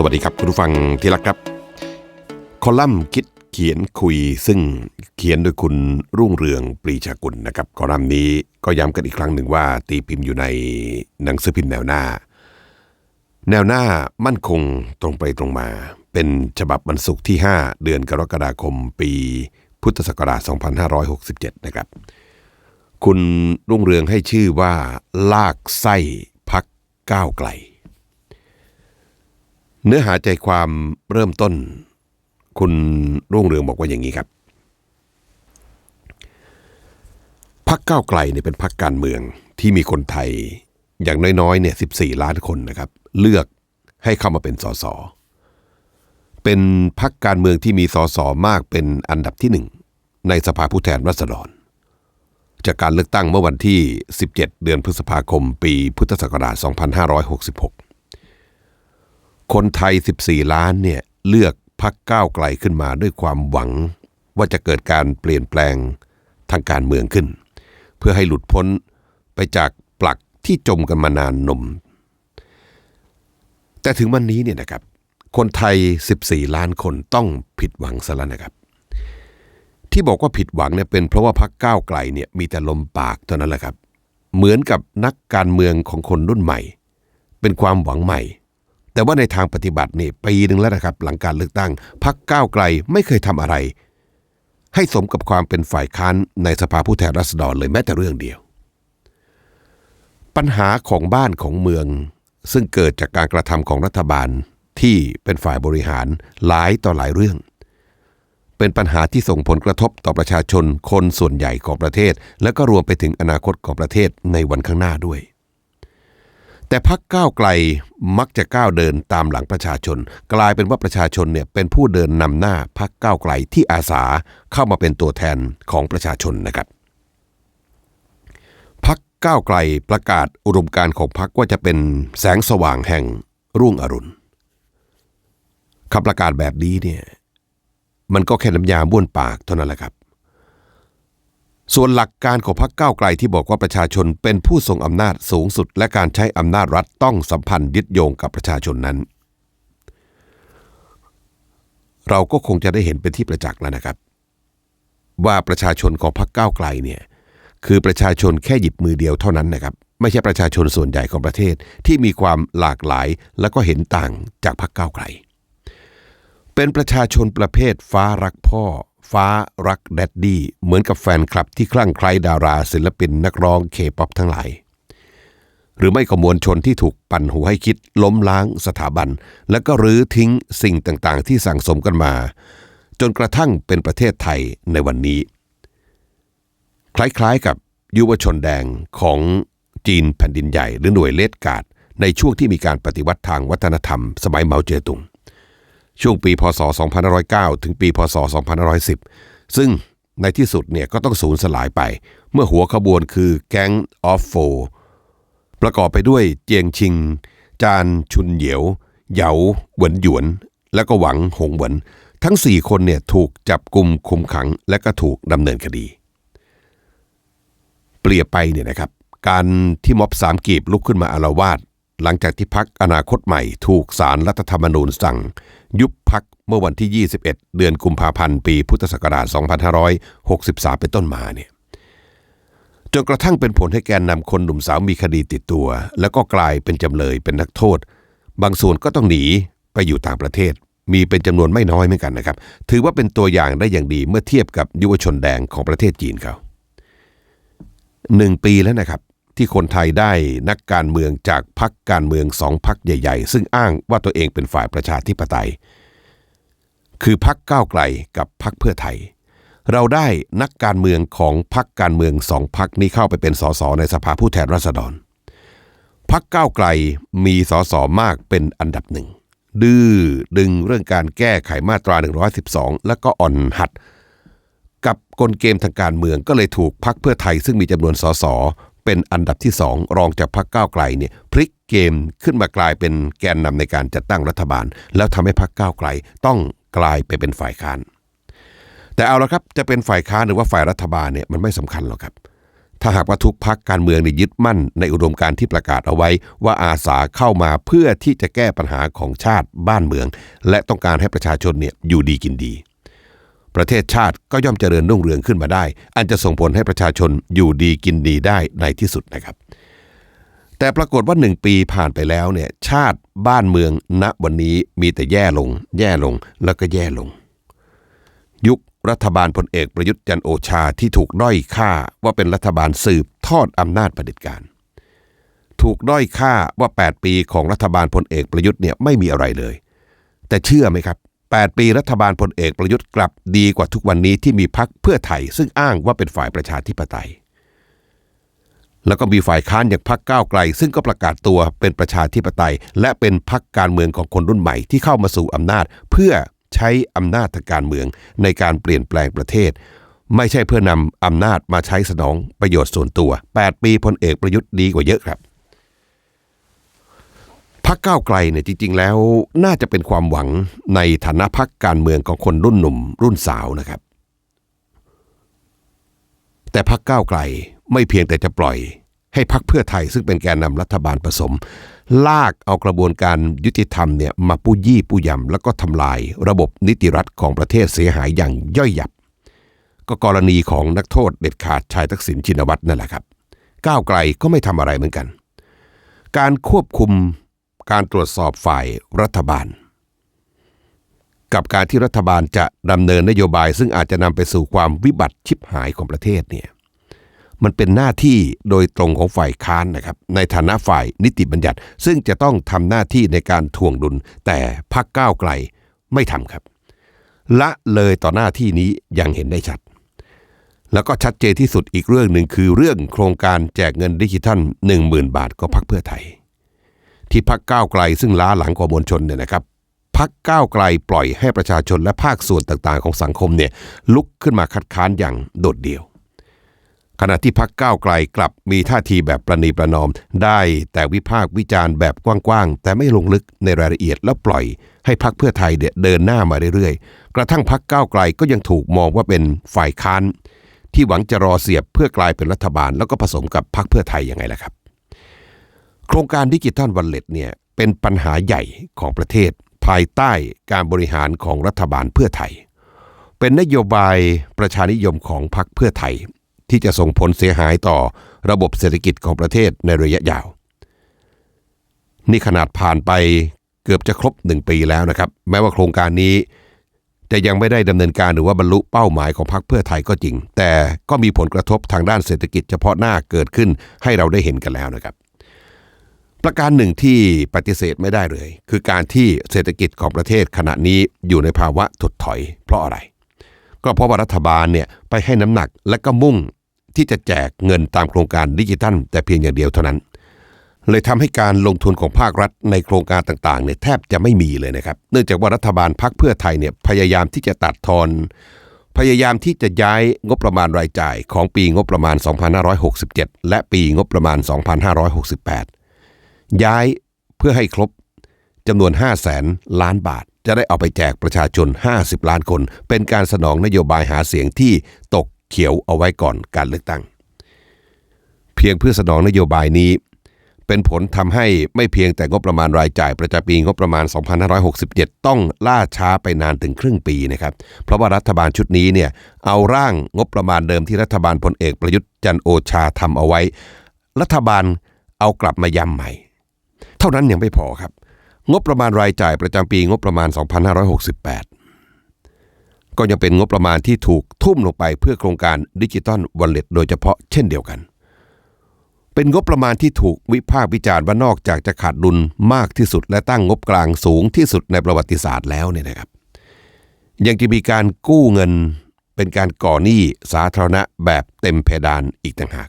สวัสดีครับคุณผู้ฟังที่รักครับ คอลัมน์คิดเขียนคุยซึ่งเขียนโดยคุณรุ่งเรืองปรีชากุลนะครับคอลัมน์นี้ก็ย้ำกันอีกครั้งหนึ่งว่า ตีพิมพ์อยู่ในหนังสือพิมพ์แนวหน้า แนวหน้ามั่นคงตรงไปตรงมา เป็นฉบับวันศุกร์ที่ 5 เดือนกรกฎาคม ปีพุทธศักราช 2567 นะครับ คุณรุ่งเรืองให้ชื่อว่าลากไส้พักก้าวไกล เนื้อหาใจความเริ่มต้น คุณรุ่งเรืองบอกว่าอย่างนี้ครับพักก้าวไกลเนี่ยเป็นพักการเมืองที่มีคนไทยอย่างน้อยๆเนี่ย14ล้านคนนะครับ เลือกให้เข้ามาเป็นสสเป็นพักการเมืองที่มีสสมากเป็นอันดับที่หนึ่งในสภาผู้แทนราษฎร จากการเลือกตั้งเมื่อวันที่ 17 เดือนพฤษภาคม ปีพุทธศักราช 2566 คนไทย 14 ล้านเนี่ยเลือกพักก้าวไกลขึ้นมาด้วยความหวัง ว่าจะเกิดการเปลี่ยนแปลงทางการเมืองขึ้น เพื่อให้หลุดพ้นไปจากปลักที่จมกันมานานนม แต่ถึงวันนี้เนี่ยนะครับ คนไทย 14 ล้านคนต้องผิดหวังซะแล้วนะครับ ที่บอกว่าผิดหวังเนี่ยเป็นเพราะว่าพักก้าวไกลเนี่ยมีแต่ลมปากเท่านั้นแหละครับ เหมือนกับนักการเมืองของคนรุ่นใหม่ เป็นความหวังใหม่ แต่ว่าในทางปฏิบัตินี่ปีหนึ่งแล้วนะครับ หลังการเลือกตั้งพักก้าวไกลไม่เคยทำอะไร ให้สมกับความเป็นฝ่ายค้านในสภาผู้แทนราษฎรเลยแม้แต่เรื่องเดียว ปัญหาของบ้านของเมือง ซึ่งเกิดจากการกระทำของรัฐบาลที่เป็นฝ่ายบริหารหลายต่อหลายเรื่อง เป็นปัญหาที่ส่งผลกระทบต่อประชาชนคนส่วนใหญ่ของประเทศ และก็รวมไปถึงอนาคตของประเทศในวันข้างหน้าด้วย แต่พักก้าวไกลมักจะก้าวเดินตามหลังประชาชน กลายเป็นว่าประชาชนเนี่ยเป็นผู้เดินนำหน้าพักก้าวไกลที่อาสาเข้ามาเป็นตัวแทนของประชาชนนะครับพักก้าวไกลประกาศอุดมการของพักว่าจะเป็นแสงสว่างแห่งรุ่งอรุณคำประกาศแบบนี้เนี่ยมันก็แค่น้ำยาบ้วนปากเท่านั้นแหละครับ ส่วนหลักการของพรรคก้าวไกลที่บอกว่าประชาชนเป็นผู้ทรงอำนาจสูงสุด และการใช้อำนาจรัฐต้องสัมพันธ์ยึดโยงกับประชาชนนั้น เราก็คงจะได้เห็นเป็นที่ประจักษ์แล้วนะครับ ว่าประชาชนของพรรคก้าวไกลเนี่ยคือประชาชนแค่หยิบมือเดียวเท่านั้นนะครับ ไม่ใช่ประชาชนส่วนใหญ่ของประเทศที่มีความหลากหลาย และก็เห็นต่างจากพรรคก้าวไกล เป็นประชาชนประเภทฟ้ารักพ่อ ฟ้ารักแดดดี้เหมือนกับแฟนคลับที่คลั่งไคล้ดาราศิลปินนักร้องเคป๊อปทั้งหลาย หรือไม่ก็มวลชนที่ถูกปั่นหูให้คิดล้มล้างสถาบัน แล้วก็รื้อทิ้งสิ่งต่างๆ ที่สั่งสมกันมา จนกระทั่งเป็นประเทศไทยในวันนี้ คล้ายๆกับยุวชนแดงของจีนแผ่นดินใหญ่หรือหน่วยเลดการ์ดในช่วงที่มีการปฏิวัติทางวัฒนธรรม สมัยเหมาเจ๋อตุง ช่วงปีพศ 2509 ถึงปีพศ 2510 ซึ่งในที่สุดเนี่ยก็ต้องสูญสลายไป เมื่อหัวขบวนคือแก๊งออฟโฟประกอบไปด้วยเจียงชิง จานชุนเหยียวเหยาเหวินหยวน และก็หวังหงเหวินทั้ง 4 คนเนี่ยถูกจับกลุ่มคุมขังและก็ถูกดำเนินคดี เปรียไปเนี่ยนะครับ การที่ม็อบสามกีบลุกขึ้นมาอารวาสหลังจากที่พักอนาคตใหม่ถูกสารรัฐธรรมนูญสั่ง ยุบพักเมื่อวันที่ 21 เดือนกุมภาพันธ์ปีพุทธศักราช 2563 เป็นต้นมาเนี่ยจนกระทั่งเป็นผลให้แกนนำคนหนุ่มสาวมีคดีติดตัว แล้วก็กลายเป็นจำเลยเป็นนักโทษ บางส่วนก็ต้องหนีไปอยู่ต่างประเทศ มีเป็นจำนวนไม่น้อยเหมือนกันนะครับ ถือว่าเป็นตัวอย่างได้อย่างดีเมื่อเทียบกับยุวชนแดงของประเทศจีนเขาหนึ่งปีแล้วนะครับ ที่คนไทยได้นักการเมืองจากพรรคการเมืองสองพรรคใหญ่ ๆ ซึ่งอ้างว่าตัวเองเป็นฝ่ายประชาธิปไตย คือพรรคก้าวไกลกับพรรคเพื่อไทย เราได้นักการเมืองของพรรคการเมืองสองพรรคนี้เข้าไปเป็นสสในสภาผู้แทนราษฎรพรรคก้าวไกลมีสสมากเป็นอันดับหนึ่งดื้อดึงเรื่องการแก้ไขมาตรา 112 แล้วก็อ่อนหัด กับกลเกมทางการเมืองก็เลยถูกพักเพื่อไทยซึ่งมีจำนวนสส เป็นอันดับที่สองรองจากพักก้าวไกลเนี่ยพลิกเกมขึ้นมากลายเป็นแกนนำในการจัดตั้งรัฐบาล แล้วทำให้พักก้าวไกลต้องกลายไปเป็นฝ่ายค้าน แต่เอาละครับจะเป็นฝ่ายค้านหรือว่าฝ่ายรัฐบาลเนี่ยมันไม่สำคัญหรอกครับ ถ้าหากว่าทุกพักการเมืองเนี่ยยึดมั่นในอุดมการณ์ที่ประกาศเอาไว้ ว่าอาสาเข้ามาเพื่อที่จะแก้ปัญหาของชาติบ้านเมือง และต้องการให้ประชาชนเนี่ยอยู่ดีกินดี ประเทศชาติก็ย่อมเจริญรุ่งเรืองขึ้นมาได้ อันจะส่งผลให้ประชาชนอยู่ดีกินดีได้ในที่สุดนะครับ แต่ปรากฏว่าหนึ่งปีผ่านไปแล้วเนี่ยชาติบ้านเมืองณวันนี้มีแต่แย่ลง แย่ลงแล้วก็แย่ลง ยุครัฐบาลพลเอกประยุทธ์จันโอชาที่ถูกด้อยค่าว่าเป็นรัฐบาลสืบทอดอำนาจเผด็จการถูกด้อยค่าว่า 8 ปีของรัฐบาลพลเอกประยุทธ์เนี่ยไม่มีอะไรเลย แต่เชื่อไหมครับ 8 ปีรัฐบาลพลเอกประยุทธ์กลับดีกว่าทุกวันนี้ที่มีพักเพื่อไทย ซึ่งอ้างว่าเป็นฝ่ายประชาธิปไตย แล้วก็มีฝ่ายค้านอย่างพักก้าวไกล ซึ่งก็ประกาศตัวเป็นประชาธิปไตย และเป็นพักการเมืองของคนรุ่นใหม่ที่เข้ามาสู่อำนาจ เพื่อใช้อำนาจทางการเมืองในการเปลี่ยนแปลงประเทศ ไม่ใช่เพื่อนำอำนาจมาใช้สนองประโยชน์ส่วนตัว 8 ปีพลเอกประยุทธ์ดีกว่าเยอะครับ พักก้าวไกลเนี่ยจริง ๆ แล้วน่าจะเป็นความหวังในฐานะพักการเมืองของคนรุ่นหนุ่ม รุ่นสาวนะครับ แต่พักก้าวไกลไม่เพียงแต่จะปล่อย ให้พักเพื่อไทยซึ่งเป็นแกนนำรัฐบาลผสม ลากเอากระบวนการยุติธรรมเนี่ยมาปู้ยี่ปู้ยำแล้วก็ทำลาย ระบบนิติรัฐของประเทศเสียหายอย่างย่อยยับ ก็กรณีของนักโทษเด็ดขาดชายทักษิณชินวัตรนั่นแหละครับ ก้าวไกลก็ไม่ทำอะไรเหมือนกัน การควบคุม การตรวจสอบฝ่ายรัฐบาล กับการที่รัฐบาลจะดำเนินนโยบาย ซึ่งอาจจะนำไปสู่ความวิบัติชิบหายของประเทศเนี่ยมันเป็นหน้าที่โดยตรงของฝ่ายค้านนะครับ ในฐานะฝ่ายนิติบัญญัติ ซึ่งจะต้องทำหน้าที่ในการทวงดุล แต่พักก้าวไกลไม่ทำครับ ละเลยต่อหน้าที่นี้อย่างเห็นได้ชัด แล้วก็ชัดเจนที่สุดอีกเรื่องหนึ่งคือเรื่องโครงการแจกเงินดิจิทัล 10,000 บาทก็พักเพื่อไทย ที่พักก้าวไกลซึ่งล้าหลังกว่ามวลชนเนี่ยนะครับพักก้าวไกลปล่อยให้ประชาชนและภาคส่วนต่างๆ ของสังคมเนี่ยลุกขึ้นมาคัดค้านอย่างโดดเดี่ยว ขณะที่พักก้าวไกลกลับมีท่าทีแบบประนีประนอม ได้แต่วิพากษ์วิจารณ์แบบกว้างๆ แต่ไม่ลงลึกในรายละเอียดแล้วปล่อยให้พักเพื่อไทยเดินหน้ามาเรื่อยๆ กระทั่งพักก้าวไกลก็ยังถูกมองว่าเป็นฝ่ายค้าน ที่หวังจะรอเสียบเพื่อกลายเป็นรัฐบาลแล้วก็ผสมกับพักเพื่อไทยยังไงล่ะครับ โครงการดิจิทัลวันเล็ตเนี่ยเป็นปัญหาใหญ่ของประเทศ ภายใต้การบริหารของรัฐบาลเพื่อไทย เป็นนโยบายประชานิยมของพรรคเพื่อไทย ที่จะส่งผลเสียหายต่อระบบเศรษฐกิจของประเทศในระยะยาว นี่ขนาดผ่านไปเกือบจะครบหนึ่งปีแล้วนะครับ แม้ว่าโครงการนี้จะยังไม่ได้ดำเนินการหรือว่าบรรลุเป้าหมายของพรรคเพื่อไทยก็จริง แต่ก็มีผลกระทบทางด้านเศรษฐกิจเฉพาะหน้าเกิดขึ้นให้เราได้เห็นกันแล้วนะครับ ประการหนึ่งที่ปฏิเสธไม่ได้เลย คือการที่เศรษฐกิจของประเทศขณะนี้อยู่ในภาวะถดถอย เพราะอะไร ก็เพราะว่ารัฐบาลเนี่ยไปให้น้ำหนักและก็มุ่งที่จะแจกเงินตามโครงการดิจิทัล แต่เพียงอย่างเดียวเท่านั้น เลยทำให้การลงทุนของภาครัฐในโครงการต่างๆเนี่ยแทบจะไม่มีเลยนะครับ เนื่องจากว่ารัฐบาลพักเพื่อไทยเนี่ยพยายามที่จะตัดทอน พยายามที่จะย้ายงบประมาณรายจ่ายของปีงบประมาณ 2567 และปีงบประมาณ 2568 ย้ายเพื่อให้ครบจำนวน 5 0 0แสนล้านบาท จะได้เอาไปแจกประชาชน 50 ล้านคน เป็นการสนองนโยบายหาเสียงที่ตกเขียวเอาไว้ก่อนการเลือกตั้ง เพียงเพื่อสนองนโยบายนี้ เป็นผลทำให้ไม่เพียงแต่งบประมาณรายจ่ายประจำปีงบประมาณ 2567 ต้องล่าช้าไปนานถึงครึ่งปีนะครับ เพราะว่ารัฐบาลชุดนี้เนี่ยเอาร่างงบประมาณเดิมที่รัฐบาลพลเอกประยุทธ์จันโอชาทำเอาไว้ รัฐบาลเอากลับมาย้ำใหม่ เท่านั้นยังไม่พอครับ งบประมาณรายจ่ายประจำปีงบประมาณ 2568 ก็ยังเป็นงบประมาณที่ถูกทุ่มลงไปเพื่อโครงการดิจิตอลวอลเล็ตโดยเฉพาะเช่นเดียวกัน เป็นงบประมาณที่ถูกวิพากษ์วิจารณ์ว่านอกจากจะขาดดุลมากที่สุด และตั้งงบกลางสูงที่สุดในประวัติศาสตร์แล้วเนี่ยนะครับ ยังจะมีการกู้เงินเป็นการก่อหนี้สาธารณะแบบเต็มเพดานอีกต่างหาก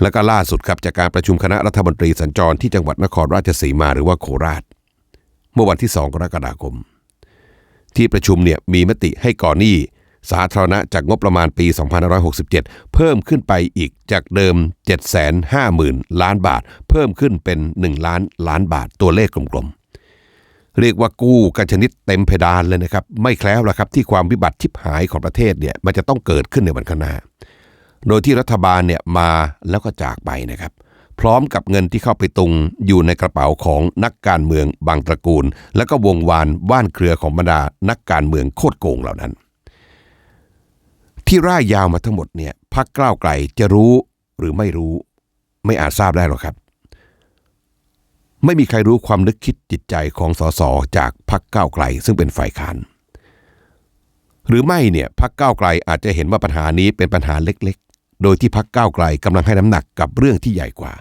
แล้วก็ล่าสุดครับจากการประชุมคณะรัฐมนตรีสัญจรที่จังหวัดนครราชสีมาหรือว่าโคราช เมื่อวันที่ 2 กรกฎาคม ที่ประชุมเนี่ยมีมติให้ก่อหนี้สาธารณะจากงบประมาณปี 2567 เพิ่มขึ้นไปอีกจากเดิม 750,000 ล้านบาท เพิ่มขึ้นเป็น 1 ล้านล้านบาทตัวเลขกลมๆ เรียกว่ากู้กันชนิดเต็มเพดานเลยนะครับ ไม่แคล้วละครับที่ความวิบัติทิพหายของประเทศเนี่ยมันจะต้องเกิดขึ้นในวันข้างหน้า โดยที่รัฐบาลเนี่ยมาแล้วก็จากไปนะครับ พร้อมกับเงินที่เข้าไปตุงอยู่ในกระเป๋าของนักการเมืองบางตระกูล แล้วก็วงวานว่านเครือของบรรดานักการเมืองโคตรโกงเหล่านั้น ที่ร่ายยาวมาทั้งหมดเนี่ยพักก้าวไกลจะรู้หรือไม่รู้ไม่อาจทราบได้หรอกครับ ไม่มีใครรู้ความนึกคิดจิตใจของสสจากพักก้าวไกล ซึ่งเป็นฝ่ายค้านหรือไม่เนี่ยพักก้าวไกลอาจจะเห็นว่าปัญหานี้เป็นปัญหาเล็ก โดยที่พักก้าวไกลกำลังให้น้ำหนักกับเรื่องที่ใหญ่กว่า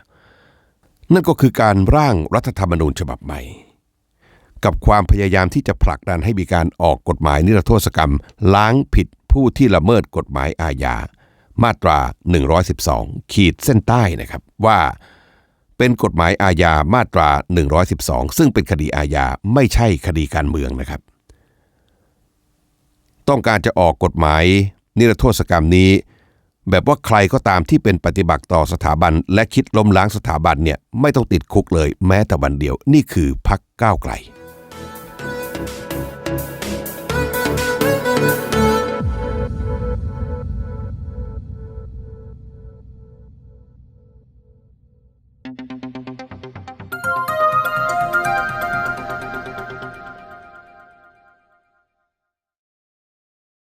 นั่นก็คือการร่างรัฐธรรมนูญฉบับใหม่ กับความพยายามที่จะผลักดันให้มีการออกกฎหมายนิรโทษกรรม ล้างผิดผู้ที่ละเมิดกฎหมายอาญามาตรา 112 ขีดเส้นใต้นะครับว่าเป็นกฎหมายอาญามาตรา 112 ซึ่งเป็นคดีอาญาไม่ใช่คดีการเมืองนะครับ ต้องการจะออกกฎหมายนิรโทษกรรมนี้ แบบว่าใครก็ตามที่เป็นปฏิบัติต่อสถาบัน และคิดล้มล้างสถาบันเนี่ยไม่ต้องติดคุกเลย แม้แต่วันเดียวนี่คือพักก้าวไกล